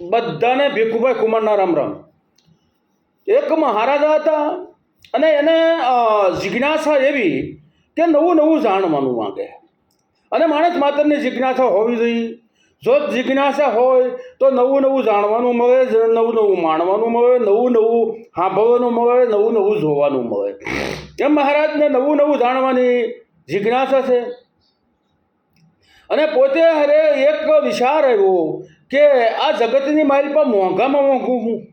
બધાને ભીખુભાઈ કુમારના રામ રામ. એક મહારાજા હતા અને એને જિજ્ઞાસા એવી કે નવું નવું જાણવાનું માંગે. અને માણસ માત્રની જિજ્ઞાસા હોવી જોઈએ. જો જિજ્ઞાસા હોય તો નવું નવું જાણવાનું મળે નવું નવું માણવાનું મળે, નવું નવું સાંભળવાનું મળે, નવું નવું જોવાનું મળે. એમ મહારાજને નવું નવું જાણવાની જિજ્ઞાસા છે? અને પોતે હરે એક વિચાર આવ્યો કે આ જગતની મારી પર મોંઘામાં મોંઘું હું.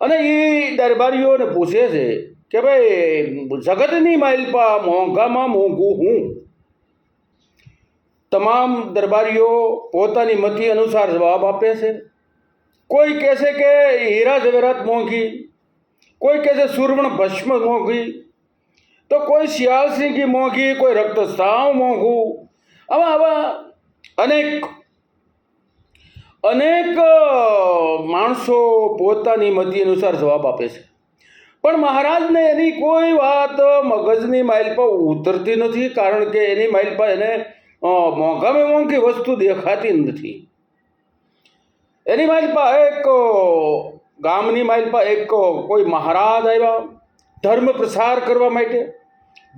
અને એ દરબારીઓને પૂછે છે કે ભાઈ, જગતની માઇલ પર મોંઘામાં મોંઘું હું? તમામ દરબારીઓ પોતાની મતિ અનુસાર જવાબ આપે છે. કોઈ કહે છે કે હીરા ઝવેરાત મોંઘી, કોઈ કહે છે સુરવણ ભસ્મ મોંઘી, તો કોઈ શિયાળસિંહી મોંઘી, કોઈ રક્તસ્રાવ મોંઘું. આવા આવા અનેક અનેક માણસો પોતાની મતિ અનુસાર જવાબ આપે છે. પણ મહારાજને એની કોઈ વાત મગજની માઇલ પર ઉતરતી નથી, કારણ કે એની માઇલ પર એને મોંઘામે મોંઘી વસ્તુ દેખાતી નથી. એની માઇલ પર એક ગામની માઇલ પર એક કોઈ મહારાજ આવ્યા, ધર્મ પ્રસાર કરવા માટે,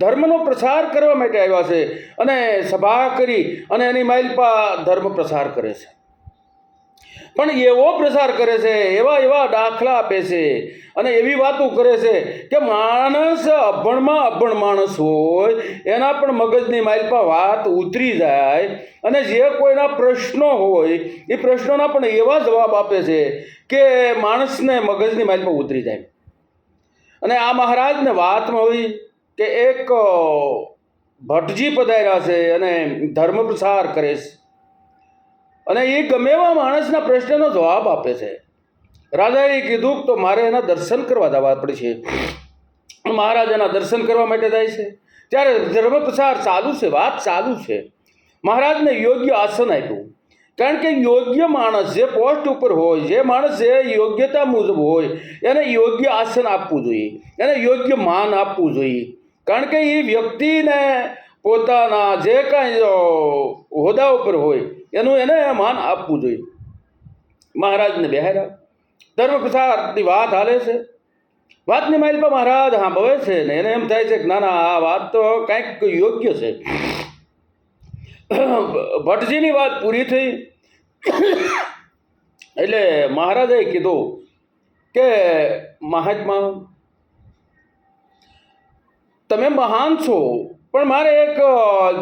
ધર્મનો પ્રસાર કરવા માટે આવ્યા છે અને સભા કરી અને એની માઇલ પર ધર્મ પ્રસાર કરે છે. પણ એવો પ્રસાર કરે છે, એવા એવા દાખલા આપે છે અને એવી વાતો કરે છે કે માણસ અભણમાં અભણ માણસ હોય, એના પણ મગજની માઇલપા વાત ઉતરી જાય અને જે કોઈના પ્રશ્નો હોય, એ પ્રશ્નોના પણ એવા જવાબ આપે છે કે માણસને મગજની માઇલ પર ઉતરી જાય. અને આ મહારાજને વાતમાં હોય કે એક ભટ્ટજી પધાર્યા છે અને ધર્મ પ્રસાર કરે છે. અને એ ગમે એવા માણસના પ્રશ્નનો જવાબ આપે છે. રાજાએ કીધું તો મારે એના દર્શન કરવા જવા પડશે. મહારાજ એના દર્શન કરવા માટે જાય છે. ત્યારે ધર્મ પ્રસાર ચાલુ છે, વાત ચાલુ છે. મહારાજને યોગ્ય આસન આપ્યું. કારણ કે યોગ્ય માણસ જે પોસ્ટ ઉપર હોય, જે માણસ જે યોગ્યતા મુજબ હોય, એને યોગ્ય આસન આપવું જોઈએ. એને યોગ્ય માન આપવું જોઈએ. કારણ કે એ વ્યક્તિને પોતાના જે કાંઈ હોદ્દા ઉપર હોય એનું એને માન આપવું જોઈએ. મહારાજને બેહાર્યા. ધર્મ પ્રસારની વાત હાલે છે. વાતની માઇલ પર મહારાજ સાંભળે છે ને એને એમ થાય છે કે ના ના, આ વાત તો કંઈક યોગ્ય છે. ભટ્ટજીની વાત પૂરી થઈ. એટલે મહારાજે કીધું કે, મહાત્મા, તમે મહાન છો. પણ મારે એક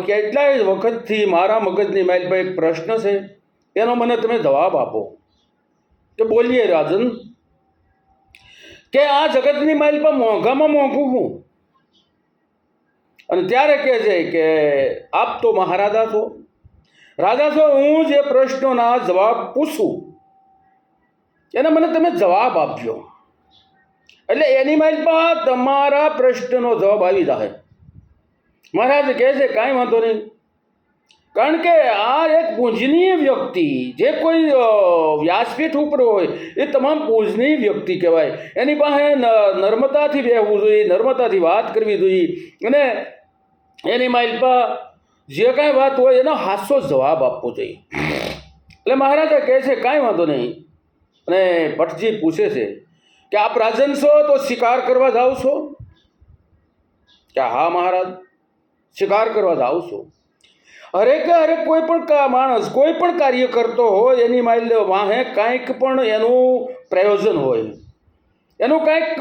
કેટલાય વખતથી મારા મગજની માઇલ પર એક પ્રશ્ન છે. એનો મને તમે જવાબ આપો. કે બોલીએ રાજન. કે આ જગતની માઇલ પર મોંઘામાં મોંઘું હું? અને ત્યારે કહે છે કે આપ તો મહારાજા છો. રાજા છો, હું જે પ્રશ્નોના જવાબ પૂછું. એને મને તમે જવાબ આપજો. એટલે એની માઇલ પર તમારા પ્રશ્નનો જવાબ આવી જાય મહારાજ કહે છે, કાંઈ વાંધો નહીં. કારણ કે આ એક પૂજનીય વ્યક્તિ, જે કોઈ વ્યાસપીઠ ઉપર હોય, એ તમામ પૂજનીય વ્યક્તિ કહેવાય. એની પાસે નર્મદાથી વહેવું જોઈએ, નર્મદાથી વાત કરવી જોઈએ. અને એની માઇલ પર જે કાંઈ વાત હોય, એનો હાસ્યો જવાબ આપવો જોઈએ. એટલે મહારાજા કહે છે, કાંઈ વાંધો નહીં. અને ભટ્ટજી પૂછે છે કે, આપ રાજન છો તો શિકાર કરવા જાઓ છો? કે, હા, મહારાજ. શિકાર કરવા જાઓ છો. હરેકે હરેક કોઈ પણ માણસ કોઈ પણ કાર્ય કરતો હોય, એની માઇલ વાહે કાંઈક પણ એનું પ્રયોજન હોય. એનું કાંઈક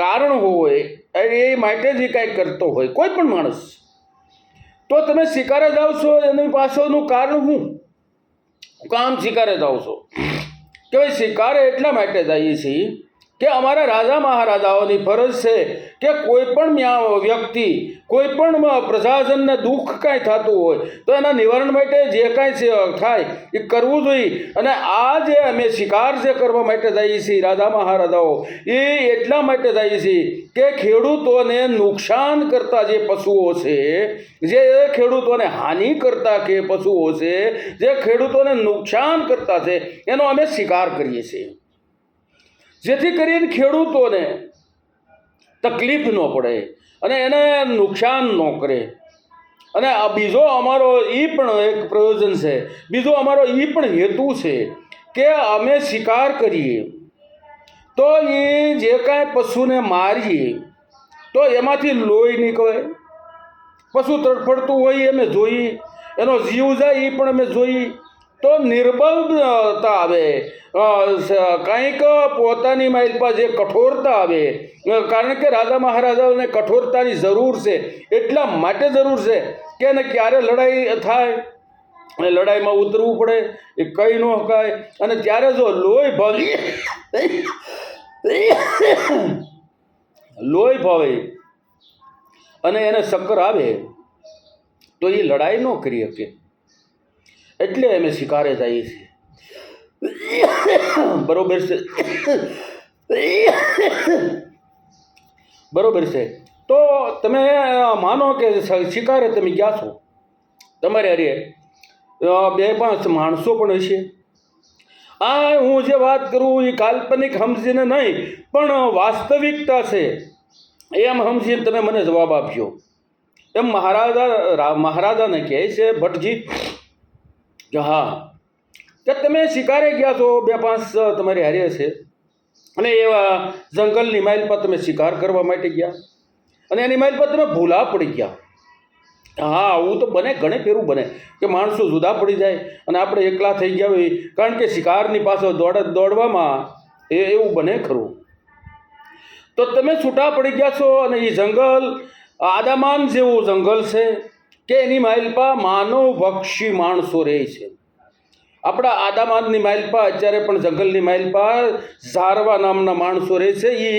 કારણ હોય, એ માટે જ કાંઈક કરતો હોય, કોઈ પણ માણસ. તો તમે શિકારે જાઓ છો, એની પાછળનું કારણ શું કામ શિકારે જાઓ છો. કે ભાઈ શિકારે એટલા માટે જઈએ છીએ કે અમારા રાજા મહારાજાઓની ફરજ છે કે કોઈ પણ વ્યક્તિ કોઈ પણ પ્રજાજનને દુઃખ કાંઈ થતું હોય, તો એના નિવારણ માટે જે કાંઈ થાય, એ કરવું જોઈએ. અને આ જે અમે શિકાર જે કરવા માટે જઈએ છીએ રાજા મહારાજાઓ, એ એટલા માટે જઈએ છીએ કે ખેડૂતોને નુકસાન કરતા જે પશુઓ છે, જે ખેડૂતોને હાનિ કરતા કે પશુઓ છે, જે ખેડૂતોને નુકસાન કરતા છે, એનો અમે શિકાર કરીએ છીએ. જેથી કરીને ખેડૂતોને તકલીફ ન પડે અને એને નુકસાન ન કરે. અને આ બીજો અમારો એ પણ એક પ્રયોજન છે. બીજો અમારો એ પણ હેતુ છે કે અમે શિકાર કરીએ. તો એ જે કાંઈ પશુને મારીએ, તો એમાંથી લોહી નીકળે. પશુ તડફડતું હોય એ અમે જોઈ એનો જીવ જાય એ પણ અમે જોઈ તો નિર્બળતા આવે. કંઈક પોતાની માઇલપા જે કઠોરતા આવે. કારણ કે રાજા મહારાજાઓને કઠોરતાની જરૂર છે. એટલા માટે જરૂર છે કે એને ક્યારે લડાઈ થાય? અને લડાઈમાં ઉતરવું પડે, એ કંઈ ન હકાય અને ત્યારે જો લોહી ભાવી, લોહી ભાવે અને એને શક્કર આવે, તો એ લડાઈ ન કરી શકે. એટલે અમે શિકારે જઈએ છીએ. બરોબર છે. બરોબર છે. તો તમે માનો કે શિકારે તમે ગયા છો? તમારે અરે બે પાંચ માણસો પણ હશે. આ હું જે વાત કરું એ કાલ્પનિક સમજીને નહીં, પણ વાસ્તવિકતા છે. એમ સમજીને તમે મને જવાબ આપજો. એમ મહારાજા મહારાજાને કહે છે, ભટ્ટજી હા. કે તમે શિકારે ગયા છો, બે પાંચ તમારી હારે છે અને એવા જંગલની માઇલ પર તમે શિકાર કરવા માટે ગયા. અને એની માઇલ પર તમે ભૂલા પડી ગયા. હા, આવું તો બને, ઘણે ફેરું બને કે માણસો જુદા પડી જાય અને આપણે એકલા થઈ ગયા હોય. કારણ કે શિકારની પાછળ દોડ, દોડવામાં એ એવું બને ખરું. તો તમે છૂટા પડી ગયા છો અને એ જંગલ આદામાન જેવું જંગલ છે. કે એની માઇલપા માનવ ભક્ષી માણસો રહે છે. આપણા આદામાનની માઇલપા અત્યારે પણ જંગલની માઇલપા ઝારવા નામના માણસો રહે છે. એ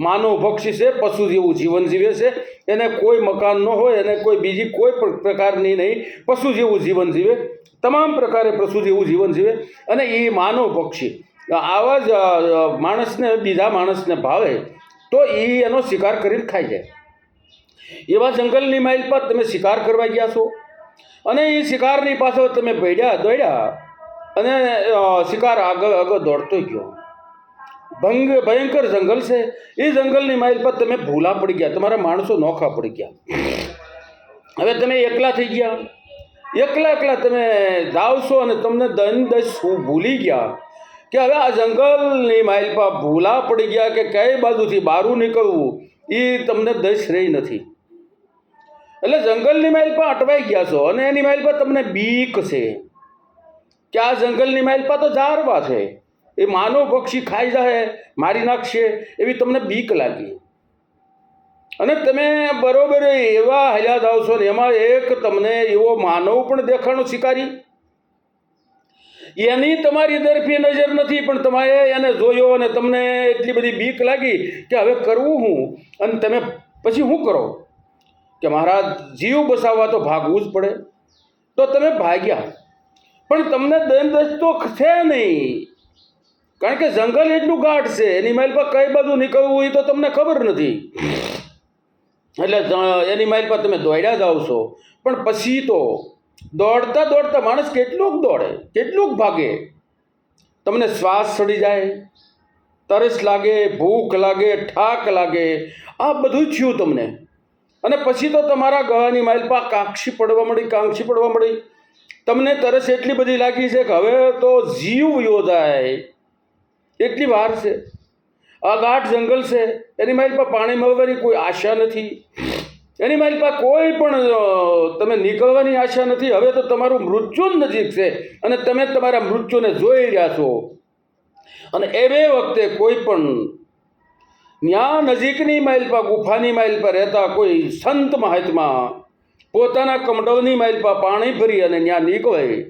માનવ ભક્ષી છે, પશુ જેવું જીવન જીવે છે. એને કોઈ મકાન ન હોય, એને કોઈ બીજી કોઈ પણ પ્રકારની નહીં, પશુ જેવું જીવન જીવે. તમામ પ્રકારે પશુ જેવું જીવન જીવે. અને એ માનવ પક્ષી આવા જ માણસને, બીજા માણસને ભાવે, તો એ એનો શિકાર કરીને ખાઈ જાય. એવા જંગલની માઇલ પર તમે શિકાર કરવા ગયા છો. અને એ શિકારની પાછળ તમે ભેડ્યા, દોડ્યા અને શિકાર આગળ આગળ દોડતો ગયો. ભંગ, ભયંકર જંગલ છે. એ જંગલની માઇલ પર તમે ભૂલા પડી ગયા. તમારા માણસો નોખા પડી ગયા. હવે તમે એકલા થઈ ગયા. એકલા એકલા તમે જાવશો અને તમને દન દસ ભૂલી ગયા? કે હવે આ જંગલની માઇલ પર ભૂલા પડી ગયા કે કઈ બાજુથી બહારું નીકળવું? એ તમને દસ રહી નથી. એટલે જંગલની માઇલ પર અટવાઈ ગયા છો અને એની માઇલ પર તમને બીક છે. કે આ જંગલની માઇલ પર તો ઝારવા છે. એ માનવ પક્ષી ખાઈ જાય મારી નાખશે, એવી તમને બીક લાગી. અને તમે બરોબર એવા હલ્યા જાવ છો ને એમાં એક તમને એવો માનવ પણ દેખાણો શિકારી. એની તમારી તરફી નજર નથી, પણ તમારે એને જોયો અને તમને એટલી બધી બીક લાગી કે હવે કરવું હું? અને તમે પછી શું કરો? કે મારા જીવ બસાવવા તો ભાગવું જ પડે. તો તમે ભાગ્યા. પણ તમને દંડ તો છે નહીં. કારણ કે જંગલ એટલું ગાઢ છે, એની માઇલ પર કઈ બધું નીકળવું એ તો તમને ખબર નથી. એટલે એની માઇલ પર તમે દોડ્યા જાઓ છો પણ પછી તો દોડતા દોડતા માણસ કેટલુંક દોડે, કેટલુંક ભાગે. તમને શ્વાસ ચડી જાય, તરસ લાગે, ભૂખ લાગે ઠાક લાગે. આ બધું થયું તમને. અને પછી તો તમારા ગળાની માઇલ પર કાંક્ષી પડવા મળી, કાંક્ષી પડવા મળી. તમને તરસ એટલી બધી લાગી છે કે હવે તો જીવ યોજાય એટલી વાર છે. ગાઢ જંગલ છે. એની માઇલ પર પાણી મળવાની કોઈ આશા નથી. એની મારી પાસે કોઈ પણ તમે નીકળવાની આશા નથી. હવે તો તમારું મૃત્યુ નજીક છે અને તમે તમારા મૃત્યુને જોઈ રહ્યા છો. અને એવે વખતે કોઈ પણ ન્યા નજીકની માઇલ પર ગુફાની માઇલ પર રહેતા કોઈ સંત મહાત્મા પોતાના કમડવની માઇલ પર પાણી ભરી અને ત્યાં નીકળે.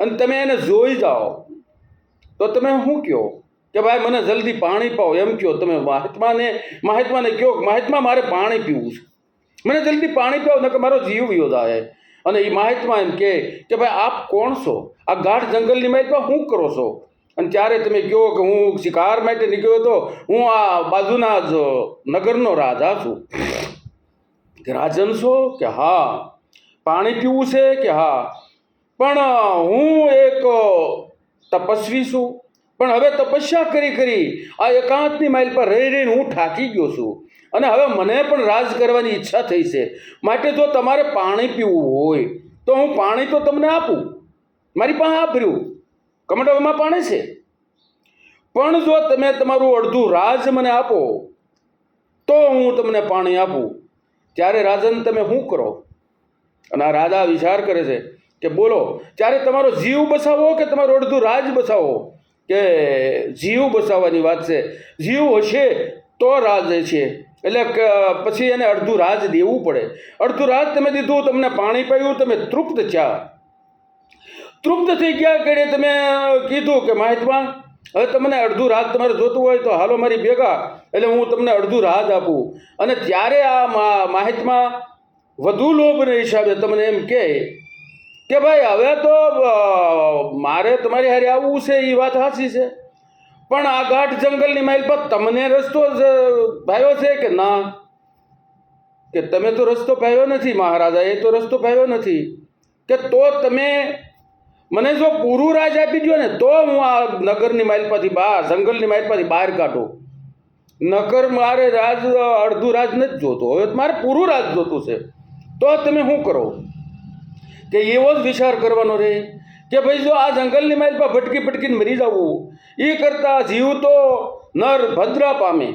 અને તમે એને જોઈ જાઓ. તો તમે શું કહો? કે ભાઈ, મને જલ્દી પાણી પાઓ. એમ કહો, તમે મહાત્માને મહાત્માને કહો મહાત્મા, મારે પાણી પીવું છે. મને જલ્દી પાણી પાઓ કે મારો જીવ યોજાય અને એ મહાત્મા એમ કે, ભાઈ, આપ કોણ છો? આ ગાઢ જંગલની પર શું કરો છો? અને ત્યારે તમે કહો કે હું શિકાર માટે નીકળ્યો હતો, હું આ બાજુના જ નગરનો રાજા છું. કે રાજન છો? કે હા. પાણી પીવું છે? કે હા. પણ હું એક તપસ્વી છું. પણ હવે તપસ્યા કરી કરી આ એકાંતની માઇલ પર રહી રહીને હું થાકી ગયો છું. અને હવે મને પણ રાજ કરવાની ઈચ્છા થઈ છે. માટે જો તમારે પાણી પીવું હોય, તો હું પાણી તો તમને આપું. મારી પાસે આપ્યું કમંડલમાં પાણી છે. પણ જો તમે તમારું અડધું રાજ મને આપો, તો હું તમને પાણી આપું. ત્યારે રાજન તમે શું કરો? અને આ રાજા વિચાર કરે છે કે બોલો, ત્યારે તમારો જીવ બસાવો કે તમારું અડધું રાજ બસાવો? કે જીવ બસાવવાની વાત છે. જીવ હશે તો રાજ છે. એટલે પછી એને અડધું રાજ દેવું પડે. અડધું રાજ તમે દીધું, તમને પાણી પાયું, તમે તૃપ્ત થયા. તૃપ્ત થઈ ગયા કે તમે કીધું કે મહાત્મા, હવે તમને અડધું રાત તમારે જોતું હોય તો હાલો મારી ભેગા, એટલે હું તમને અડધું રાહત આપું. અને ત્યારે આ મહાત્મા વધુ લોભને હિસાબે તમને એમ કહે કે ભાઈ, હવે તો મારે તમારી હારે આવવું છે એ વાત સાચી છે. પણ આ ગાઢ જંગલની માઇલ પર તમને રસ્તો ભાવ્યો છે કે ના? કે તમે તો રસ્તો ભાવ્યો નથી મહારાજા, એ તો રસ્તો ભાવ્યો નથી. કે તો તમે મને જો પૂરું રાજ આપી દો ને, તો હું આ નગરની માઇલપાથી બહાર જંગલની માઇલપાથી બહાર કાઢું. નગર મારે રાજ, અડધું રાજ નથી જોતું. હવે મારે પૂરું રાજ જોતું છે. તો તમે શું કરો? કે એવો જ વિચાર કરવાનો રહે કે ભાઈ જો આ જંગલની માઇલ પર ભટકી ભટકીને મરી જવું. એ કરતાં જીવતો નર ભદ્રા પામે.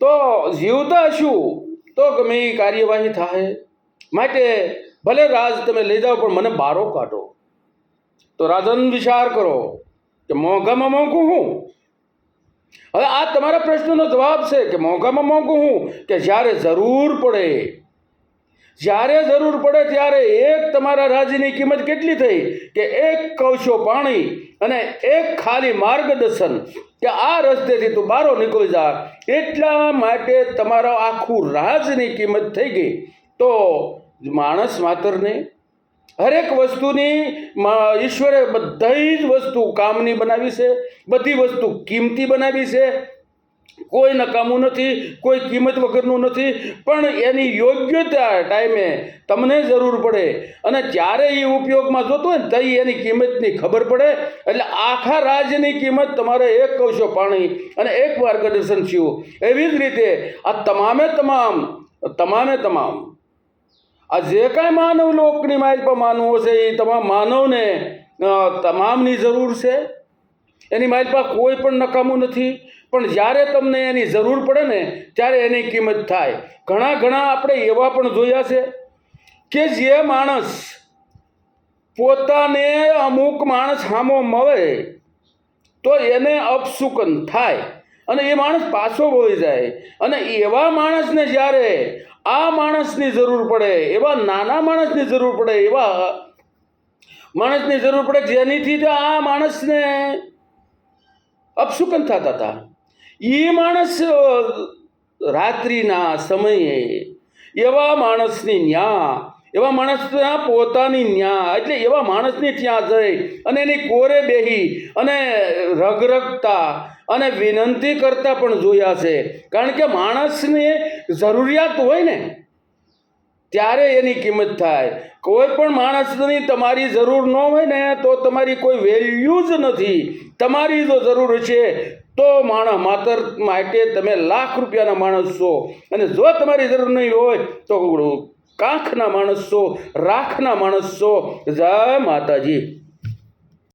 તો જીવતા શું તો ગમે એ કાર્યવાહી થાય. માટે ભલે રાજ તમે લઈ જાઓ, પણ મને બારો કાઢો. તો રાજન વિચાર કરો કે મોંઘામાં મોંઘું હું? હવે આ તમારા પ્રશ્નનો જવાબ છે કે મોંઘામાં મોંઘું હું? કે જ્યારે જરૂર પડે, જ્યારે જરૂર પડે ત્યારે એક તમારા રાજ્યની કિંમત કેટલી થઈ? કે એક કવશો પાણી અને એક ખાલી માર્ગદર્શન કે આ રસ્તેથી તું બારો નીકળી જા. એટલા માટે તમારા આખું રાજની કિંમત થઈ ગઈ. તો માણસ માત્ર નહીં હરેક વસ્તુની ઈશ્વરે બધી જ વસ્તુ કામની બનાવી છે, બધી વસ્તુ કિંમતી બનાવી છે. કોઈ નકામું નથી, કોઈ કિંમત વગરનું નથી, પણ એની યોગ્યતા ટાઈમે તમને જરૂર પડે. અને જ્યારે એ ઉપયોગમાં જોતું હોય ને, તઈ એની કિંમતની ખબર પડે. એટલે આખા રાજ્યની કિંમત તમારે એક કવશો પાણી અને એક માર્ગદર્શન થયું એવી જ રીતે આ તમામે તમામ તમામે તમામ આ જે કાંઈ માનવ લોકની પર માનવો છે, એ તમામ માનવને તમામની જરૂર છે. એની પાસે કોઈ પણ નકામું નથી. પણ જ્યારે તમને એની જરૂર પડે ને, ત્યારે એની કિંમત થાય. ઘણા ઘણા આપણે એવા પણ જોયા છે કે જે માણસ પોતાને અમુક માણસ સામો મળે, તો એને અપસુકન થાય. અને એ માણસ પાછો વળી જાય. અને એવા માણસને જ્યારે આ માણસની જરૂર પડે, એવા નાના માણસની જરૂર પડે, એવા માણસની જરૂર પડે જેનીથી આ માણસને અપશુકન થતા હતા. એ માણસ રાત્રિના સમયે એવા માણસની ન્યા, એવા માણસના પોતાની ન્યા, એટલે એવા માણસની ત્યાં જઈ અને એની કોરે બેહી અને રગરગતા અને વિનંતી કરતા પણ જોયા છે. કારણ કે માણસને જરૂરિયાત હોય ને, ત્યારે એની કિંમત થાય. કોઈ પણ માણસની તમારી જરૂર ન હોય ને, તો તમારી કોઈ વેલ્યુ જ નથી. તમારી જો જરૂર છે, તો માણસ માત્ર માટે તમે લાખ રૂપિયાના માણસ છો. અને જો તમારી જરૂર નહીં હોય, તો કાંખના માણસ છો, રાખના માણસ છો. જય માતાજી.